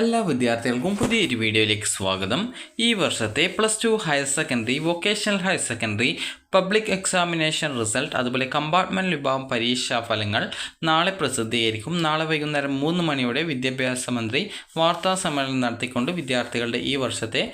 എല്ലാ വിദ്യാർത്ഥികൾക്കും പുതിയൊരു വീഡിയോയിലേക്ക് സ്വാഗതം. ഈ വർഷത്തെ plus two higher secondary vocational higher secondary public examination result അതുപോലെ കമ്പാർട്ട്മെന്റ് വിഭാഗം പരീക്ഷാ ഫലങ്ങൾ നാളെ പ്രസിദ്ധീകരിക്കും. നാളെ വൈകുന്നേരം മൂന്ന് മണിയോടെ വിദ്യാഭ്യാസ മന്ത്രി വാർത്താ സമ്മേളനം നടത്തിക്കൊണ്ട് വിദ്യാർത്ഥികളുടെ ഈ വർഷത്തെ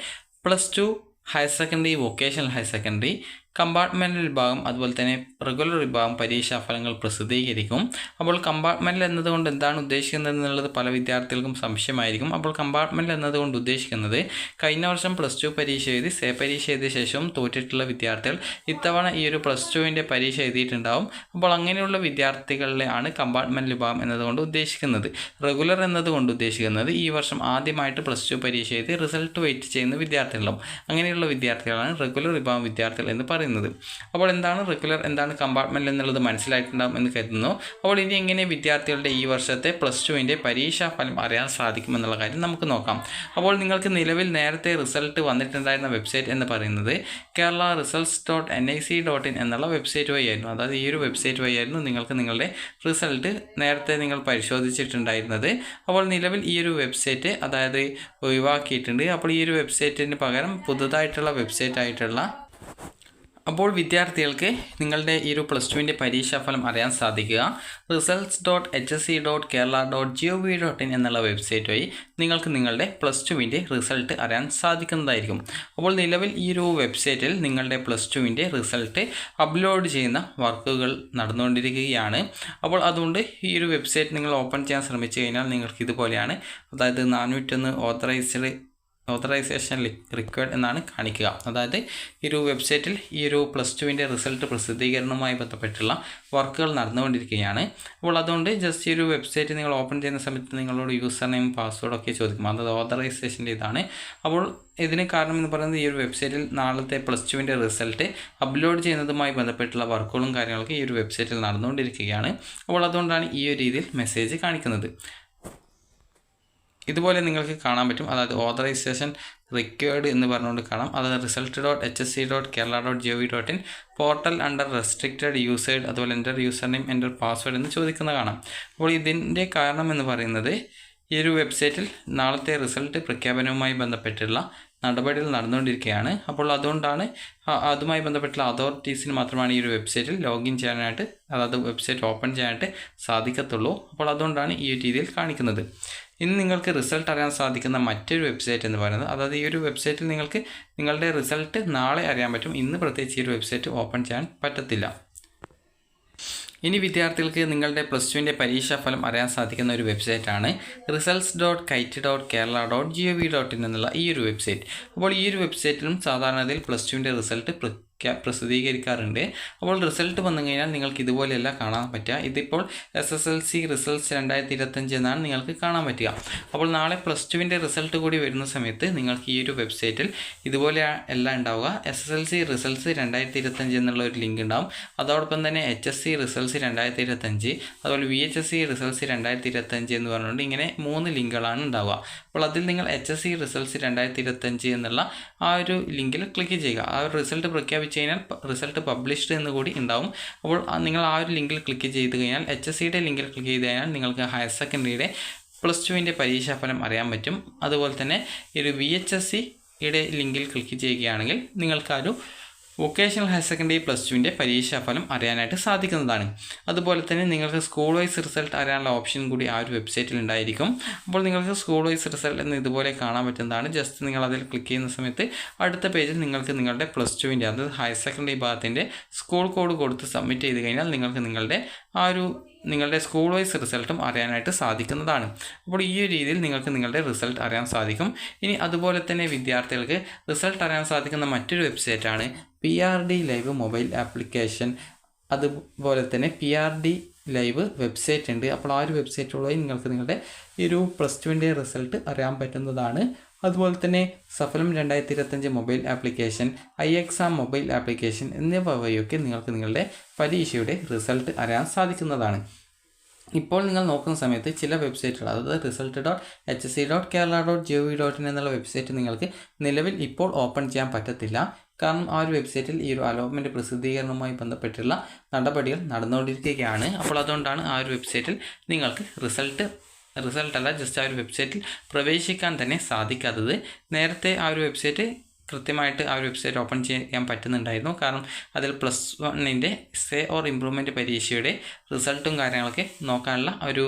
plus two higher secondary vocational higher secondary compartmental വിഭാഗം അതുപോലെ തന്നെ റെഗുലർ വിഭാഗം പരീക്ഷാ ഫലങ്ങൾ പ്രസിദ്ധീകരിക്കും. അപ്പോൾ കമ്പാർട്ട്മെന്റൽ എന്നതുകൊണ്ട് എന്താണ് ഉദ്ദേശിക്കുന്നത് എന്നുള്ളത് പല വിദ്യാർത്ഥികൾക്കും സംശയമായിരിക്കും. അപ്പോൾ കമ്പാർട്ട്മെന്റൽ എന്നതുകൊണ്ട് ഉദ്ദേശിക്കുന്നത് കഴിഞ്ഞ വർഷം പ്ലസ് ടു പരീക്ഷ എഴുതി സേ പരീക്ഷ എഴുതിയ ശേഷവും തോറ്റിട്ടുള്ള വിദ്യാർത്ഥികൾ ഇത്തവണ ഈ ഒരു പ്ലസ് ടുവിന്റെ പരീക്ഷ എഴുതിയിട്ടുണ്ടാവും. അപ്പോൾ അങ്ങനെയുള്ള വിദ്യാർത്ഥികളിലെയാണ് കമ്പാർട്ട്മെന്റൽ വിഭാഗം എന്നതുകൊണ്ട് ഉദ്ദേശിക്കുന്നത്. റെഗുലർ എന്നതുകൊണ്ട് ഉദ്ദേശിക്കുന്നത് ഈ വർഷം ആദ്യമായിട്ട് പ്ലസ് ടു പരീക്ഷ എഴുതി റിസൾട്ട് വെയിറ്റ് ചെയ്യുന്ന വിദ്യാർത്ഥികളും അങ്ങനെയുള്ള വിദ്യാർത്ഥികളാണ് റെഗുലർ വിഭാഗം വിദ്യാർത്ഥികൾ എന്ന് പറയുന്നത്. അപ്പോൾ എന്താണ് റെഗുലർ എന്താണ് കമ്പാർട്ട്മെന്റ് എന്നുള്ളത് മനസ്സിലായിട്ടുണ്ടാകും എന്ന് കരുതുന്നു. അപ്പോൾ ഇനി എങ്ങനെ വിദ്യാർത്ഥികളുടെ ഈ വർഷത്തെ പ്ലസ് ടുവിന്റെ പരീക്ഷാ ഫലം അറിയാൻ സാധിക്കുമെന്നുള്ള കാര്യം നമുക്ക് നോക്കാം. അപ്പോൾ നിങ്ങൾക്ക് നിലവിൽ നേരത്തെ റിസൾട്ട് വന്നിട്ടുണ്ടായിരുന്ന വെബ്സൈറ്റ് എന്ന് പറയുന്നത് Kerala results dot N I C dot in എന്നുള്ള വെബ്സൈറ്റ് വഴിയായിരുന്നു. അതായത് ഈ ഒരു വെബ്സൈറ്റ് വഴിയായിരുന്നു നിങ്ങൾക്ക് നിങ്ങളുടെ റിസൾട്ട് നേരത്തെ നിങ്ങൾ പരിശോധിച്ചിട്ടുണ്ടായിരുന്നത്. അപ്പോൾ നിലവിൽ ഈ ഒരു വെബ്സൈറ്റ് അതായത് ഒഴിവാക്കിയിട്ടുണ്ട്. അപ്പോൾ ഈ ഒരു വെബ്സൈറ്റിന് പകരം പുതുതായിട്ടുള്ള വെബ്സൈറ്റ് ആയിട്ടുള്ള അപ്പോൾ വിദ്യാർത്ഥികൾക്ക് നിങ്ങളുടെ ഈ ഒരു പ്ലസ് ടുവിന്റെ പരീക്ഷാഫലം അറിയാൻ സാധിക്കുക. Results dot H S C dot Kerala dot G O V dot in എന്നുള്ള വെബ്സൈറ്റ് വഴി നിങ്ങൾക്ക് നിങ്ങളുടെ പ്ലസ് ടുവിന്റെ റിസൾട്ട് അറിയാൻ സാധിക്കുന്നതായിരിക്കും. അപ്പോൾ നിലവിൽ ഈ ഒരു വെബ്സൈറ്റിൽ നിങ്ങളുടെ പ്ലസ് ടുവിന്റെ റിസൾട്ട് അപ്ലോഡ് ചെയ്യുന്ന വർക്കുകൾ നടന്നുകൊണ്ടിരിക്കുകയാണ്. അപ്പോൾ അതുകൊണ്ട് ഈ ഒരു വെബ്സൈറ്റ് നിങ്ങൾ ഓപ്പൺ ചെയ്യാൻ ശ്രമിച്ചു കഴിഞ്ഞാൽ നിങ്ങൾക്ക് ഇതുപോലെയാണ്. അതായത് നാനൂറ്റൊന്ന് ഓത്തറൈസ്ഡ് ഓത്തറൈസേഷൻ റിക്വയർഡ് എന്നാണ് കാണിക്കുക. അതായത് ഈ ഒരു വെബ്സൈറ്റിൽ ഈ ഒരു പ്ലസ് ടുവിന്റെ റിസൾട്ട് പ്രസിദ്ധീകരണവുമായി ബന്ധപ്പെട്ടുള്ള വർക്കുകൾ നടന്നുകൊണ്ടിരിക്കുകയാണ്. അപ്പോൾ അതുകൊണ്ട് ജസ്റ്റ് ഈ ഒരു വെബ്സൈറ്റ് നിങ്ങൾ ഓപ്പൺ ചെയ്യുന്ന സമയത്ത് നിങ്ങളോട് യൂസർ നെയിം പാസ്വേഡൊക്കെ ചോദിക്കും. അതായത് ഓത്തറൈസേഷന്റെ ഇതാണ്. അപ്പോൾ ഇതിന് കാരണം എന്ന് പറയുന്നത് ഈ ഒരു വെബ്സൈറ്റിൽ നാളത്തെ പ്ലസ് ടുവിന്റെ റിസൾട്ട് അപ്ലോഡ് ചെയ്യുന്നതുമായി ബന്ധപ്പെട്ടുള്ള വർക്കുകളും കാര്യങ്ങളൊക്കെ ഈ ഒരു വെബ്സൈറ്റിൽ നടന്നുകൊണ്ടിരിക്കുകയാണ്. അപ്പോൾ അതുകൊണ്ടാണ് ഈ ഒരു രീതിയിൽ മെസ്സേജ് കാണിക്കുന്നത്. ഇതുപോലെ നിങ്ങൾക്ക് കാണാൻ പറ്റും. അതായത് ഓതറൈസേഷൻ റിക്വേർഡ് എന്ന് പറഞ്ഞുകൊണ്ട് കാണാം. അതായത് result dot H S C dot Kerala dot G O V dot in portal under restricted used അതുപോലെ enter user name enter password എന്ന് ചോദിക്കുന്ന കാണാം. അപ്പോൾ ഇതിന്റെ കാരണം എന്ന് പറയുന്നത് ഈ ഒരു വെബ്സൈറ്റിൽ നാളത്തെ റിസൾട്ട് പ്രഖ്യാപനവുമായി ബന്ധപ്പെട്ടുള്ള നടപടികൾ നടന്നുകൊണ്ടിരിക്കുകയാണ്. അപ്പോൾ അതുകൊണ്ടാണ് അതുമായി ബന്ധപ്പെട്ടുള്ള അതോറിറ്റീസിന് മാത്രമാണ് ഈ ഒരു വെബ്സൈറ്റിൽ ലോഗിൻ ചെയ്യാനായിട്ട് അതായത് വെബ്സൈറ്റ് ഓപ്പൺ ചെയ്യാനായിട്ട് സാധിക്കത്തുള്ളൂ. അപ്പോൾ അതുകൊണ്ടാണ് ഈ ഒരു രീതിയിൽ കാണിക്കുന്നത്. ഇനി നിങ്ങൾക്ക് റിസൾട്ട് അറിയാൻ സാധിക്കുന്ന മറ്റൊരു വെബ്സൈറ്റ് എന്ന് പറയുന്നത് അതായത് ഈ ഒരു വെബ്സൈറ്റിൽ നിങ്ങൾക്ക് നിങ്ങളുടെ റിസൾട്ട് നാളെ അറിയാൻ പറ്റും. ഇന്ന് പ്രത്യേകിച്ച് ഈ ഒരു വെബ്സൈറ്റ് ഓപ്പൺ ചെയ്യാൻ പറ്റത്തില്ല. ഇനി വിദ്യാർത്ഥികൾക്ക് നിങ്ങളുടെ പ്ലസ് ടുവിന്റെ പരീക്ഷാ ഫലം അറിയാൻ സാധിക്കുന്ന ഒരു വെബ്സൈറ്റാണ് results dot kite dot Kerala dot G O V dot in എന്നുള്ള ഈ ഒരു വെബ്സൈറ്റ്. അപ്പോൾ ഈ ഒരു വെബ്സൈറ്റിലും സാധാരണയിൽ പ്ലസ് ടുവിന്റെ റിസൾട്ട് പ്രസിദ്ധീകരിക്കാറുണ്ട്. അപ്പോൾ റിസൾട്ട് വന്നു കഴിഞ്ഞാൽ നിങ്ങൾക്ക് ഇതുപോലെയല്ല കാണാൻ പറ്റുക. ഇതിപ്പോൾ S S L C results രണ്ടായിരത്തി ഇരുപത്തഞ്ച് എന്നാണ് നിങ്ങൾക്ക് കാണാൻ പറ്റുക. അപ്പോൾ നാളെ പ്ലസ് ടുവിന്റെ റിസൾട്ട് കൂടി വരുന്ന സമയത്ത് നിങ്ങൾക്ക് ഈ ഒരു വെബ്സൈറ്റിൽ ഇതുപോലെ എല്ലാം ഉണ്ടാവുക. S S L C results രണ്ടായിരത്തി ഇരുപത്തഞ്ച് എന്നുള്ള ഒരു ലിങ്ക് ഉണ്ടാവും. അതോടൊപ്പം തന്നെ എച്ച് എസ് സി റിസൾട്ട്സ് രണ്ടായിരത്തി ഇരുപത്തഞ്ച് അതുപോലെ V H S C results രണ്ടായിരത്തി ഇരുപത്തഞ്ച് എന്ന് പറഞ്ഞുകൊണ്ട് ഇങ്ങനെ മൂന്ന് ലിങ്കുകളാണ് ഉണ്ടാവുക. അപ്പോൾ അതിൽ നിങ്ങൾ എച്ച് എസ് സി റിസൾട്ട്സ് രണ്ടായിരത്തി ഇരുപത്തഞ്ച് എന്നുള്ള ആ ഒരു ലിങ്കിൽ ക്ലിക്ക് ചെയ്യുക. ആ ഒരു റിസൾട്ട് പ്രഖ്യാപിച്ച് കഴിഞ്ഞാൽ റിസൾട്ട് പബ്ലിഷ്ഡ് എന്ന് കൂടി ഉണ്ടാവും. അപ്പോൾ നിങ്ങൾ ആ ഒരു ലിങ്കിൽ ക്ലിക്ക് ചെയ്ത് കഴിഞ്ഞാൽ എച്ച് എസ് സിയുടെ ലിങ്കിൽ ക്ലിക്ക് ചെയ്ത് കഴിഞ്ഞാൽ നിങ്ങൾക്ക് ഹയർ സെക്കൻഡറിയുടെ പ്ലസ് ടുവിന്റെ പരീക്ഷാഫലം അറിയാൻ പറ്റും. അതുപോലെ തന്നെ ഒരു വി എച്ച് എസ് സിയുടെ ലിങ്കിൽ ക്ലിക്ക് ചെയ്യുകയാണെങ്കിൽ നിങ്ങൾക്ക് ആ ഒരു വൊക്കേഷണൽ ഹയർ സെക്കൻഡറി പ്ലസ് ടുവിന്റെ പരീക്ഷാഫലം അറിയാനായിട്ട് സാധിക്കുന്നതാണ്. അതുപോലെ തന്നെ നിങ്ങൾക്ക് സ്കൂൾ വൈസ് റിസൾട്ട് അറിയാനുള്ള ഓപ്ഷൻ കൂടി ആ ഒരു വെബ്സൈറ്റിൽ ഉണ്ടായിരിക്കും. അപ്പോൾ നിങ്ങൾക്ക് സ്കൂൾ വൈസ് റിസൾട്ട് എന്ന് ഇതുപോലെ കാണാൻ പറ്റുന്നതാണ്. ജസ്റ്റ് നിങ്ങൾ അതിൽ ക്ലിക്ക് ചെയ്യുന്ന സമയത്ത് അടുത്ത പേജിൽ നിങ്ങൾക്ക് നിങ്ങളുടെ പ്ലസ് ടുവിന്റെ അതായത് ഹയർ സെക്കൻഡറി ഭാഗത്തിന്റെ സ്കൂൾ കോഡ് കൊടുത്ത് സബ്മിറ്റ് ചെയ്ത് കഴിഞ്ഞാൽ നിങ്ങൾക്ക് നിങ്ങളുടെ ആ ഒരു നിങ്ങളുടെ സ്കൂൾ വൈസ് റിസൾട്ടും അറിയാനായിട്ട് സാധിക്കുന്നതാണ്. അപ്പോൾ ഈ ഒരു രീതിയിൽ നിങ്ങൾക്ക് നിങ്ങളുടെ റിസൾട്ട് അറിയാൻ സാധിക്കും. ഇനി അതുപോലെ തന്നെ വിദ്യാർത്ഥികൾക്ക് റിസൾട്ട് അറിയാൻ സാധിക്കുന്ന മറ്റൊരു വെബ്സൈറ്റാണ് P R D live mobile application അതുപോലെ തന്നെ P R D live website ഉണ്ട്. അപ്പോൾ ആ ഒരു വെബ്സൈറ്റ് നിങ്ങൾക്ക് നിങ്ങളുടെ ഈ ഒരു പ്ലസ് ടുവിന്റെ റിസൾട്ട് അറിയാൻ പറ്റുന്നതാണ്. അതുപോലെ തന്നെ സഫലം രണ്ടായിരത്തി ഇരുപത്തഞ്ച് mobile application I exam mobile application എന്നിവ വഴിയൊക്കെ നിങ്ങൾക്ക് നിങ്ങളുടെ പരീക്ഷയുടെ റിസൾട്ട് അറിയാൻ സാധിക്കുന്നതാണ്. ഇപ്പോൾ നിങ്ങൾ നോക്കുന്ന സമയത്ത് ചില വെബ്സൈറ്റുകൾ അതായത് result dot H C dot Kerala dot G V dot in എന്നുള്ള വെബ്സൈറ്റ് നിങ്ങൾക്ക് നിലവിൽ ഇപ്പോൾ ഓപ്പൺ ചെയ്യാൻ പറ്റത്തില്ല. കാരണം ആ ഒരു വെബ്സൈറ്റിൽ ഈ ഒരു അലോട്ട്മെന്റ് പ്രസിദ്ധീകരണവുമായി ബന്ധപ്പെട്ടുള്ള നടപടികൾ നടന്നുകൊണ്ടിരിക്കുകയാണ്. അപ്പോൾ അതുകൊണ്ടാണ് ആ ഒരു വെബ്സൈറ്റിൽ നിങ്ങൾക്ക് റിസൾട്ട് റിസൾട്ട് അല്ല ജസ്റ്റ് ആ ഒരു വെബ്സൈറ്റിൽ പ്രവേശിക്കാൻ തന്നെ സാധിക്കാത്തത്. നേരത്തെ ആ ഒരു വെബ്സൈറ്റ് കൃത്യമായിട്ട് ആ ഒരു വെബ്സൈറ്റ് ഓപ്പൺ ചെയ്യാൻ പറ്റുന്നുണ്ടായിരുന്നു. കാരണം അതിൽ പ്ലസ് വണ്ണിന്റെ സേ ഓർ ഇമ്പ്രൂവ്മെന്റ് പരീക്ഷയുടെ റിസൾട്ടും കാര്യങ്ങളൊക്കെ നോക്കാനുള്ള ഒരു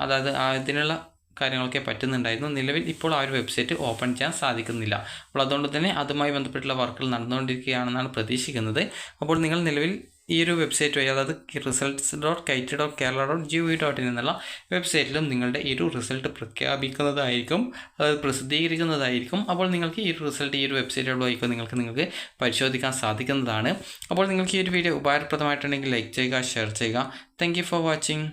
അതായത് അതിനുള്ള കാര്യങ്ങളൊക്കെ പറ്റുന്നുണ്ടായിരുന്നു. നിലവിൽ ഇപ്പോൾ ആ ഒരു വെബ്സൈറ്റ് ഓപ്പൺ ചെയ്യാൻ സാധിക്കുന്നില്ല. അപ്പോൾ അതുകൊണ്ട് തന്നെ അതുമായി ബന്ധപ്പെട്ടുള്ള വർക്കുകൾ നടന്നുകൊണ്ടിരിക്കുകയാണെന്നാണ് പ്രതീക്ഷിക്കുന്നത്. അപ്പോൾ നിങ്ങൾ നിലവിൽ ഈ ഒരു വെബ്സൈറ്റ് വഴി അതായത് results dot kite dot Kerala dot G V dot in എന്നുള്ള വെബ്സൈറ്റിലും നിങ്ങളുടെ ഈ ഒരു റിസൾട്ട് പ്രഖ്യാപിക്കുന്നതായിരിക്കും അതായത് പ്രസിദ്ധീകരിക്കുന്നതായിരിക്കും. അപ്പോൾ നിങ്ങൾക്ക് ഈ ഒരു റിസൾട്ട് ഈ ഒരു വെബ്സൈറ്റ് നിങ്ങൾക്ക് നിങ്ങൾക്ക് പരിശോധിക്കാൻ സാധിക്കുന്നതാണ്. അപ്പോൾ നിങ്ങൾക്ക് ഈ ഒരു വീഡിയോ ഉപകാരപ്രദമായിട്ടുണ്ടെങ്കിൽ ലൈക്ക് ചെയ്യുക ഷെയർ ചെയ്യുക. Thank for watching